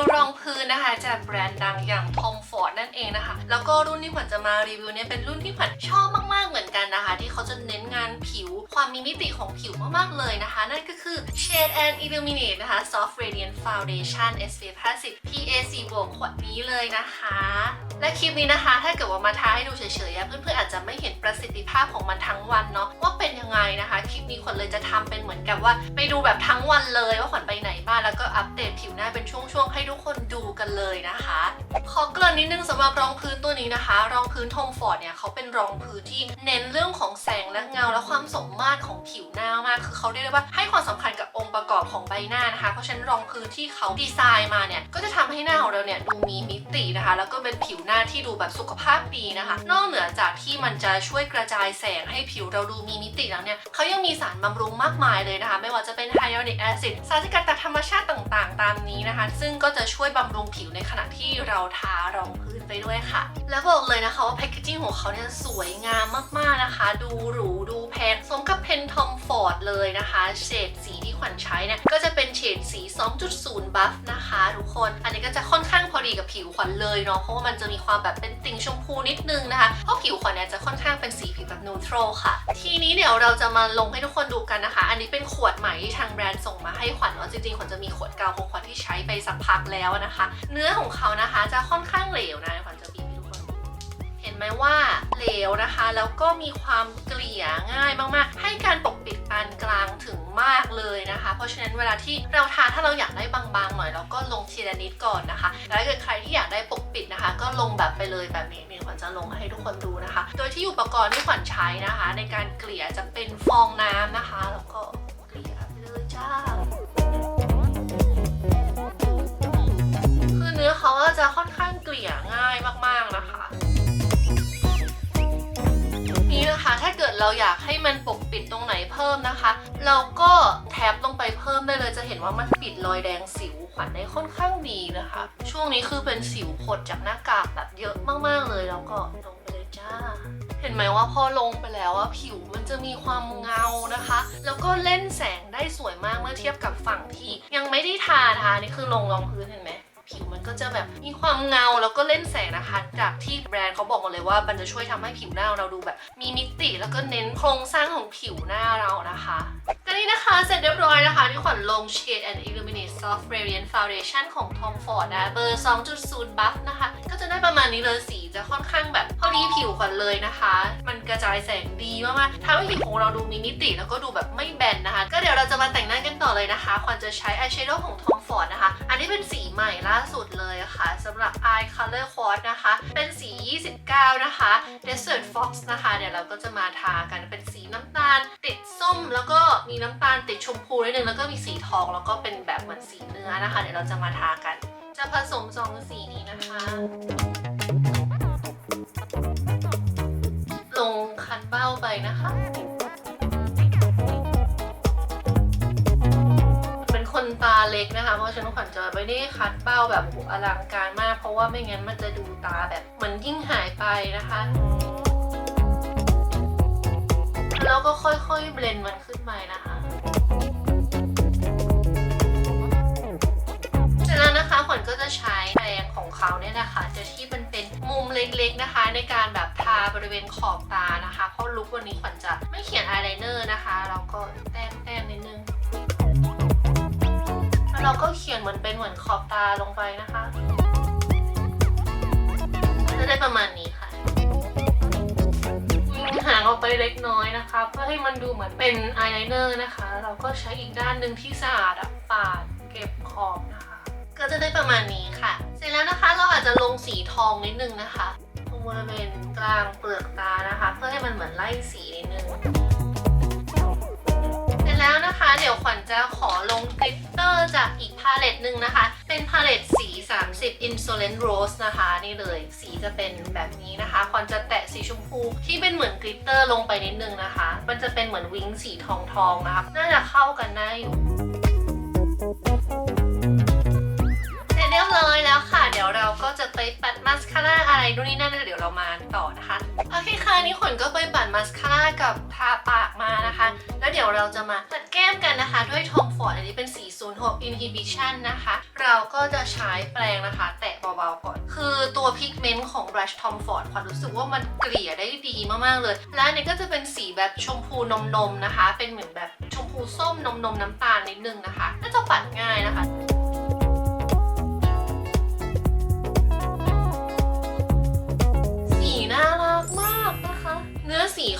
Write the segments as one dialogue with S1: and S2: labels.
S1: วรองพื้นนะคะ จากแบรนด์ดังอย่าง Tom Ford นั่นเองนะคะ แล้วก็รุ่นที่ขวัญจะมารีวิวเนี่ยเป็นรุ่นที่ขวัญชอบมาก ๆ เหมือนกันนะคะ ที่เขาจะเน้นงานผิว ความมีมิติของผิวมาก ๆ เลยนะคะ นั่นก็คือ Shade and Illuminate นะคะ Soft Radiant Foundation SPF 50 PAC บวกขวดนี้เลยนะคะและคลิปนี้นะคะ ถ้าเกิดว่ามาทาให้ดูเฉยๆ เพื่อนๆอาจจะไม่เห็นประสิทธิภาพของมันทั้งวันเนาะว่าเป็นยังไงนะคะ คลิปนี้ขวัญเลยจะทำเป็นเหมือนกับว่า ไปดูแบบทั้งวันเลยว่าขวัญไปไหนบ้างแล้วก็ เดตผิวหน้าเป็นช่วงๆให้ทุกคนดูกันเลยนะคะ อเกริ่นนิดนึงสำหรับรองพื้นตัวนี้นะคะ รองพื้นทอมฟอร์ดเนี่ยเขาเป็นรองพื้นที่เน้นเรื่องของแสงและเงาและความสมมาตรของผิวหน้ามาก คือเขาเรียกได้ว่าให้ความสำคัญกับองค์ประกอบของใบหน้านะคะ เพราะฉะนั้นรองพื้นที่เขาดีไซน์มาเนี่ยก็จะทำให้หน้าของเราเนี่ยดูมีมิตินะคะ แล้วก็เป็นผิวหน้าที่ดูแบบสุขภาพดีนะคะ นอกเหนือจากที่มันจะช่วยกระจายแสงให้ผิวเราดูมีมิติแล้วเนี่ยเขายังมีสารบำรุงมากมายเลยนะคะ ไม่ว่าจะเป็นไฮยาลูรอนิกแอซิดสารสกัดจากธรรมชาติต่างๆ ตามนี้นะคะ ซึ่งก็จะช่วยบำรุงผิวในขณะที่เราทารองพื้นไปด้วยค่ะ แล้วบอกเลยนะคะว่าแพคเกจิ้งของเขาเนี่ยสวยงามมากๆนะคะ ดูหรูดูแพงสมกับเพนทอมฟอร์ดเลยนะคะ เฉดสี ขวัญใช้เนี่ยก็จะเป็นเฉดสี 2.0 บัฟนะคะ ทุกคน อันนี้ก็จะค่อนข้างพอดีกับผิวขวัญเลยเนาะเพราะว่ามันจะมีความแบบเป็นติ่งชมพูนิดนึงนะคะ เพราะผิวขวัญเนี่ยจะค่อนข้างเป็นสีผิวแบบนูโตรค่ะ ทีนี้เดี๋ยวเราจะมาลงให้ทุกคนดูกันนะคะ อันนี้เป็นขวดใหม่ที่ทางแบรนด์ส่งมาให้ขวัญเนาะจริงๆขวัญจะมีขวดเก่าของขวัญที่ใช้ไปสักพักแล้วนะคะ เนื้อของเขานะคะจะค่อนข้างเหลวนะขวัญจะ ไหมว่าเหลวนะคะ แล้วก็มีความเกลี่ยง่ายมากๆ ให้การปกปิดปานกลางถึงมากเลยนะคะ เพราะฉะนั้นเวลาที่เราทาถ้าเราอยากได้บางๆหน่อยเราก็ลงทีละนิดก่อนนะคะแล้วถ้าเกิดใครที่อยากได้ปกปิดนะคะ ก็ลงแบบไปเลยแบบนี้นี่ขวัญจะลงให้ทุกคนดูนะคะ โดยที่อุปกรณ์ที่ขวัญใช้นะคะ ในการเกลี่ยจะเป็นฟองน้ำนะคะ แล้วก็เกลี่ยไปเลยจ้าคือเนื้อเขาก็จะค่อนข้างเกลี่ยง่ายมาก ถ้าเกิดเราอยากให้มันปกปิดตรงไหนเพิ่มนะคะ เราก็แท็บลงไปเพิ่มได้เลยจะเห็นว่ามันปิดรอยแดงสิวขวัญได้ค่อนข้างดีนะคะ ช่วงนี้คือเป็นสิวผดจากหน้ากากแบบเยอะมากๆเลยแล้วก็ลงไปเลยจ้า เห็นไหมว่าพอลงไปแล้วว่าผิวมันจะมีความเงานะคะ แล้วก็เล่นแสงได้สวยมากเมื่อเทียบกับฝั่งที่ ยังไม่ได้ทาทานี่คือลงรองพื้นเห็นไหม มันก็จะแบบมีความเงาแล้วก็เล่นแสงนะคะ จากที่แบรนด์เขาบอกมาเลยว่ามันจะช่วยทำให้ผิวหน้าเราดูแบบ มีมิติแล้วก็เน้นโครงสร้างของผิวหน้าเรานะคะก็นี่นะคะเสร็จเรียบร้อยนะคะที่ขวัญลง Shade and Illuminate Soft Radiant Foundation ของ Tom Ford นะเบอร์ 2.0 buff นะคะ ก็จะได้ประมาณนี้เลยสีจะค่อนข้างแบบพอดีผิวขวัญเลยนะคะ มันกระจายแสงดีมากๆทำให้ผิวของเราดูมีมิติแล้วก็ดูแบบไม่แบนนะคะ ก็เดี๋ยวเราจะมาแต่งหน้ากันต่อเลยนะคะขวัญจะใช้อายแชโดว์ของ Tom Ford นะคะ อันนี้เป็นสีใหม่ล่าสุดเลยค่ะสำหรับ Eye Color Quad นะคะ เป็นสี 29 นะคะ Desert Fox นะคะเดี๋ยวเราก็จะมาทากันเป็นสีน้ำตาล ติดส้มแล้วก็มีน้ำตาลติดชมพูนิดนึงแล้วก็มีสีทองแล้วก็เป็นแบบเหมือนสีเนื้อนะคะ เดี๋ยวเราจะมาทากัน จะผสมสองสีนี้นะคะลงคันเบ้าไปนะคะ เล็กนะคะ เพราะฉะนั้นขวัญจะไม่ได้คัดเบ้าแบบอลังการมาก เพราะว่าไม่งั้นมันจะดูตาแบบเหมือนยิ่งหายไปนะคะ แล้วก็ค่อยๆเบลนด์มันขึ้นไปนะคะเสร็จแล้วนะคะขวัญก็จะใช้แปรงของเขาเนี่ยนะคะจะที่มันเป็นมุมเล็กๆนะคะ ในการแบบทาบริเวณขอบตานะคะ เพราะลุควันนี้ขวัญจะไม่เขียนอายไลเนอร์นะคะเราก็ ก็เขียนเหมือนเป็นเหมือนขอบตาลงไปนะคะจะได้ประมาณนี้ค่ะวิ่งหางออกไปเล็กน้อยนะคะ เพื่อให้มันดูเหมือนเป็นอายไลเนอร์นะคะ เราก็ใช้อีกด้านหนึ่งที่สะอาดปาดเก็บขอบนะคะ ก็จะได้ประมาณนี้ค่ะ เสร็จแล้วนะคะเราอาจจะลงสีทองนิดนึงนะคะตรงบริเวณกลางเปลือกตานะคะ เพื่อให้มันเหมือนไล่สีนิดนึง แล้วนะคะ เดี๋ยวขวัญจะขอลงกลิตเตอร์จากอีกพาเลตหนึ่งนะคะ เป็นพาเลตสี 30 Insolent Rose นะคะ นี่เลยสีจะเป็นแบบนี้นะคะขวัญจะแตะสีชมพูที่เป็นเหมือนกลิตเตอร์ลงไปนิดนึงนะคะ มันจะเป็นเหมือนวิงสีทองทองนะคะ น่าจะเข้ากันได้อยู่เสร็จเรียบร้อยแล้ว ดี๋ยวเราก็จะไปปัดมาสคาร่าอะไรนู่นนี่นั่นเดี๋ยวเรามาต่อนะคะโอเคค่ะนี่ขวัญก็ไปบั่นมาสคาร่ากับทาปากมานะคะ แล้วเดี๋ยวเราจะมาปัดแก้มกันนะคะ ด้วยทอมฟอร์ดอันนี้เป็น 406 Inhibition นะคะ เราก็จะใช้แปรงนะคะ แตะเบาๆก่อน คือตัวพิกเมนต์ของ Brush Tom Ford ขวัญรู้สึกว่ามันเกลี่ยได้ดีมากๆเลย และอันนี้ก็จะเป็นสีแบบชมพูนมๆนะคะ เป็นเหมือนแบบชมพูส้มนมๆน้ำตาลนิดนึงนะคะน่าจะปัดง่ายนะคะ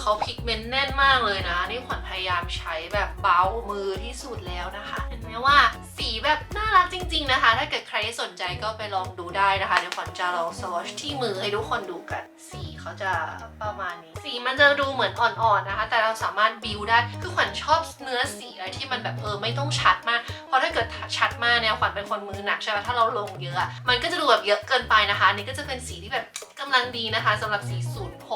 S1: เขาพิกเมนต์แน่นมากเลยนะ นี่ขวัญพยายามใช้แบบเบามือที่สุดแล้วนะคะ เห็นไหมว่าสีแบบน่ารักจริง ๆนะคะ ถ้าเกิดใครสนใจก็ไปลองดูได้นะคะ เดี๋ยวขวัญจะลองสวอชที่มือให้ทุกคนดูกัน สีเขาจะประมาณนี้ สีมันจะดูเหมือนอ่อนๆนะคะ แต่เราสามารถบิวได้ คือขวัญชอบเนื้อสีอะไรที่มันแบบเออไม่ต้องชัดมาก เพราะถ้าเกิดชัดมากเนี่ยขวัญเป็นคนมือหนักใช่ไหมถ้าเราลงเยอะ มันก็จะดูแบบเยอะเกินไปนะคะ อันนี่ก็จะเป็นสีที่แบบกำลังดีนะคะสำหรับสี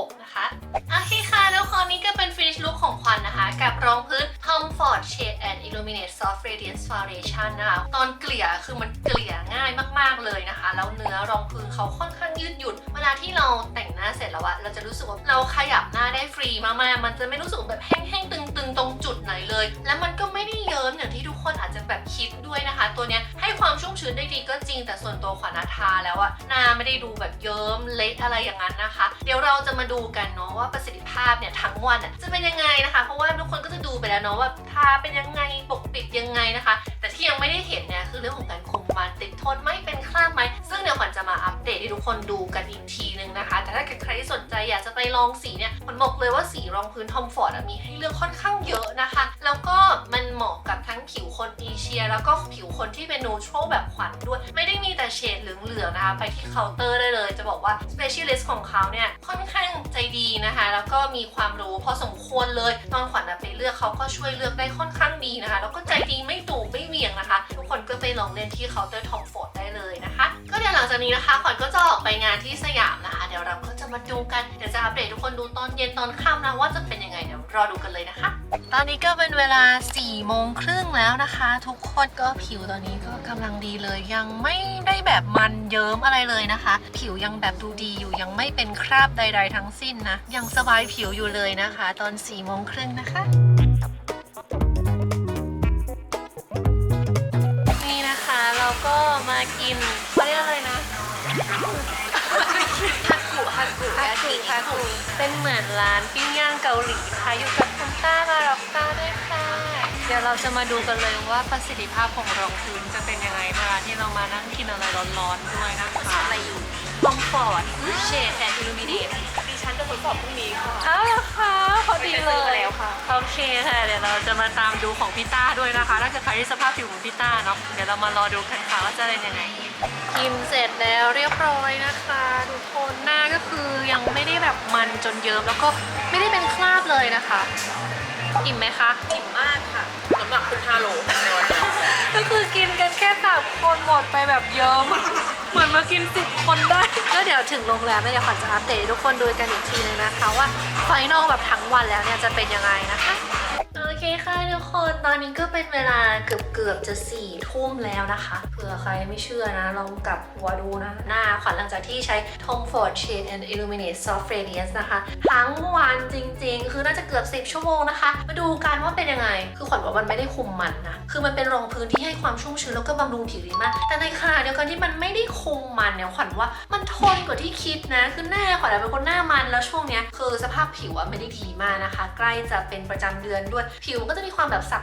S1: 6 นะคะ โอเคค่ะแล้ วครนี้ก็เป็น finish look ของขวัญนะคะ กับรองพื้น Tom Ford Shade and Illuminate Soft Radiance Foundation นะคะตอนเกลี่ยคือมันเกลี่ยง่ายมากๆเลยนะคะ แล้วเนื้อรองพื้นเขาค่อนข้างยืดหยุ่น เวลาที่เราแต่งหน้าเสร็จแล้วอะเราจะรู้สึกว่าเราขยับหน้าได้ฟรีมากๆ มันจะไม่รู้สึกแบบแห้งๆ ตึงๆ ตรงจุดไหนเลย แล้วมันก็ไม่ได้เยิ้มอย่างที่ทุกคนอาจจะแบบคิดด้วยนะคะ ตัวเนี้ยให้ความชุ่มชื้นได้ดีก็จริง แต่ส่วนตัวขวัญอะทาแล้วอะหน้าไม่ได้ดูแบบเยิ้มเละอะไรอย่างนั้นนะคะ เดี๋ยวเราจะมาดูกันเนาะว่าประสิทธิภาพเนี่ยทงวันอะจะเป็นยังไงนะคะ เพราะว่าทุกคนก็จะดูไปแล้วเนาะว่าทาเป็นยังไงปกปิดยังไงนะคะ แต่ที่ยังไม่ได้เห็นเนี่ยคือเรื่องของการคุมมันติดทนไหม่เป็นคราบไหมซึ่งเดี๋ยวขวัญจะมาอัปเดตให้ทุกคนดูกันอีกทีนึงนะคะ แต่ถ้าเกิดใครที่สนใจอยากจะไปลองสีเนี่ยขวัญบอกเลยว่าสีรองพื้นทอมฟอร์ดมีให้เลือกค่อนข้างเยอะนะคะ แล้วก็มันเหมาะกับทั้งผิวคนเอเชีย แล้วก็ผิวคนที่เป็นนูโตรแบบ เฉดเหลืองๆนะคะ ไปที่เคาน์เตอร์ได้เลย จะบอกว่า specialist ของเขาเนี่ยค่อนข้างใจดีนะคะ แล้วก็มีความรู้พอสมควรเลยตอนขวัญไปเลือกเขาก็ช่วยเลือกได้ค่อนข้างดีนะคะ แล้วก็ใจดีไม่ดุไม่เหวี่ยงนะคะ ทุกคนก็ไปลองเล่นที่เคาน์เตอร์ทอมฟอร์ดได้เลยนะคะ ก็เดี๋ยวหลังจากนี้นะคะขวัญก็จะออกไปงานที่สยามนะคะ เดี๋ยวเราก็ มาดูกันเดี๋ยวจะอัปเดตทุกคนดูตอนเย็นตอนค่ำนะว่าจะเป็นยังไงเดี๋ยวรอดูกันเลยนะคะ ตอนนี้ก็เป็นเวลา4โมงครึ่งแล้วนะคะ ทุกคนก็ผิวตอนนี้ก็กำลังดีเลย ยังไม่ได้แบบมันเยิ้มอะไรเลยนะคะ ผิวยังแบบดูดีอยู่ยังไม่เป็นคราบใด ๆ ทั้งสิ้นนะ ยังสบายผิวอยู่เลยนะคะ ตอน4โมงครึ่งนะคะนี่นะคะเราก็มากิน กุฮักกุเป็นเหมือนร้านปิ้งย่างเกาหลีค่ะอยู่กับคุณต้ามาร็อกต้าด้วยค่ะ เดี๋ยวเราจะมาดูกันเลยว่าประสิทธิภาพของรองพื้นจะเป็นยังไงเวลาที่เรามานั่งกินอะไรร้อนๆด้วยนะคะอะไรอยู่คอมฟอร์ตเชดแอนด์อิลูมิเนต
S2: ดิฉันจะทดสอบพรุ่งนี้ค่ะ
S1: อ้าวเหรอคะพอดี
S2: ไป
S1: เล
S2: ซื้อมายแล้วค่ะ
S1: โอเคค่ะเดี๋ยวเราจะมาตามดูของพี่ต้าด้วยนะคะถ้าเกิดใครที่สภาพผิวเหมือนพี่ต้าเนาะเดี๋ยวเรามารอดูกันค่ะว่าจะเป็นยังไงกินเสร็จแล้วเรียบร้อยนะคะ ทุกคนหน้าก็คือยัง ไม่ได้แบบมันจนเยิ้มแล้วก็ไม่ได้เป็นคราบเลยนะคะอิ่มไหมคะ
S2: อิ่มมากค่ะน้ำหนักขึ้น5โลในวันนี้
S1: ก็คือกินกันแค่สามคนหมดไปแบบเยอะมากเหมือนมากินสิบคนได้แล้วเดี๋ยวถึงโรงแรมแล้วเดี๋ยวขวัญจะอัปเดตให้ทุกคนดูกันอีกทีนึงนะคะ ว่าไฟนอลแบบทั้งวันแล้วเนี่ยจะเป็นยังไงนะคะโอเคค่ะทุกคนตอนนี้ก็เป็นเวลาเกือบเกือบจะสี่ทุ่มแล้วนะคะ เผื่อใครไม่เชื่อนะ ลองกลับหัวดูนะ หน้าขวัญหลังจากที่ใช้ Tom Ford Shade and Illuminate Soft Radiance นะคะ ทั้งวันจริงๆ คือน่าจะเกือบ 10 ชั่วโมงนะคะ มาดูกันว่าเป็นยังไง คือขวัญว่ามันไม่ได้คุมมันนะ คือมันเป็นรองพื้นที่ให้ความชุ่มชื้นแล้วก็บำรุงผิวดีมาก แต่ในขณะเดียวกันที่มันไม่ได้คุมมันเนี่ยขวัญว่ามันทนกว่าที่คิดนะ คือหน้าขวัญเป็นคนหน้ามันแล้วช่วงเนี้ยคือสภาพผิวอะไม่ได้ดีมากนะคะ ใกล้จะเป็นประจำเดือนด้วยผิวมันก็จะมีความแบบสั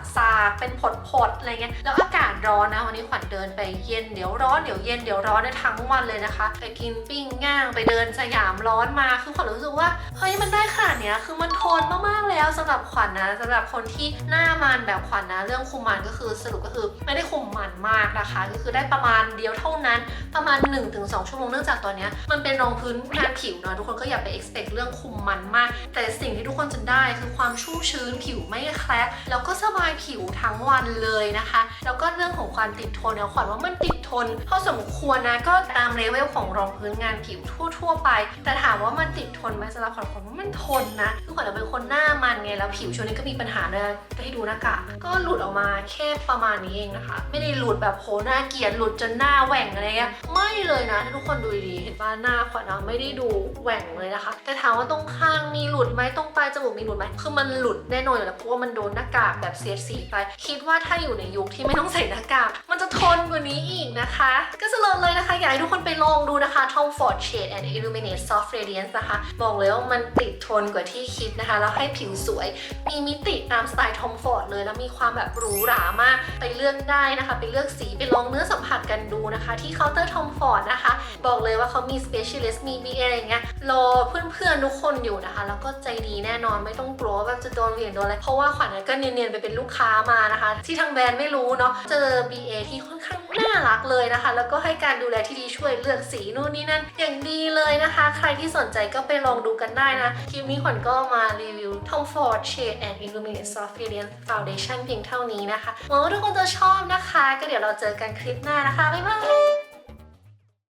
S1: กๆเป็นผดๆอะไรเงี้ยแล้วอากาศร้อนนะวันนี้ขวัญเดินไปเย็นเดี๋ยวร้อนเดี๋ยวเย็นเดี๋ยวร้อนได้ทั้งวันเลยนะคะ ไปกินปิ้งย่างไปเดินสยามร้อนมาคือขวัญรู้สึกว่าเฮ้ยมันได้ขนาดเนี้ยคือมันทนมากๆแล้วสำหรับขวัญนะสำหรับคนที่หน้ามันแบบขวัญนะ เรื่องคุมมันก็คือสรุปก็คือไม่ได้คุมมันมากนะคะ ก็คือได้ประมาณเดียวเท่านั้นประมาณ 1-2 ชั่วโมงเนื่องจากตัวเนี้ยมันเป็นรองพื้นงานผิวเนาะทุกคนก็อย่าไป expect เรื่องคุมมันมาก แต่สิ่งที่ทุกคนจะได้คือความชุ่มชื้นผิวไม่แคล แล้วก็สบายผิวทั้งวันเลยนะคะ แล้วก็เรื่องของความติดทนเนี่ยขวัญว่ามันติดทนพอสมควรนะก็ตามเลเวลของรองพื้นงานผิวทั่ว ๆ ไป แต่ถามว่ามันติดทนไหมสำหรับขวัญขวัญว่ามันทนนะคือขวัญเป็นคนหน้ามันไงแล้วผิวช่วงนี้ก็มีปัญหาเลยจะให้ดูหน้ากากก็หลุดออกมาแค่ประมาณนี้เองนะคะ ไม่ได้หลุดแบบโหหน้าเกลียดหลุดจนหน้าแหว่งอะไรเงี้ยไม่เลยนะทุกคนดูดีๆห็นว่าหน้าขวัญอะไม่ได้ดูแหว่งเลยนะคะ แต่ถามว่าตรงข้างมีหลุดไหมตรงปลายจมูกมีหลุดไหมคือมันหลุดแน่นอนอยู่แล้วเพราะว่ามันโดนหน้ากากแบบเสียดสีไป คิดว่าถ้าอยู่ในยุคที่ไม่ต้องใส่หน้ากาก มันจะทนกว่านี้อีกนะคะ ก็สโลว์เลยนะคะ อยากให้ทุกคนไปลองดูนะคะ Tom Ford Shade and Illuminate Soft Radiance นะคะ บอกเลยว่ามันติดทนกว่าที่คิดนะคะ แล้วให้ผิวสวย มีมิติตามสไตล์ Tom Ford เลย แล้วมีความแบบหรูหรามาก ไปเลือกได้นะคะ ไปเลือกสี ไปลองเนื้อสัมผัสกันดูนะคะ ที่เคาน์เตอร์ Tom Ford นะคะ บอกเลยว่าเขามี specialist มี BA อะไรอย่างเงี้ย รอเพื่อนๆทุกคนอยู่นะคะ แล้วก็ใจดีแน่นอนไม่ต้องกลัวว่าแบบจะโดนเหวี่ยงโดนอะไร เพราะว่าขวัญก็เนียนๆไปเป็นลูกค้ามานะคะ ที่ทางแบรนด์ไม่รู้เนาะเจอ BA ที่ค่อนข้างน่ารักเลยนะคะ แล้วก็ให้การดูแลที่ดีช่วยเลือกสีนู่นนี่นั่นอย่างดีเลยนะคะ ใครที่สนใจก็ไปลองดูกันได้นะคลิปนี้ขวัญก็มารีวิว Tom Ford Shade and Illuminate Soft Radiance Foundation เพียงเท่านี้นะคะหวังว่าทุกคนจะชอบนะคะ ก็เดี๋ยวเราเจอกันคลิปหน้านะคะบ๊ายบาย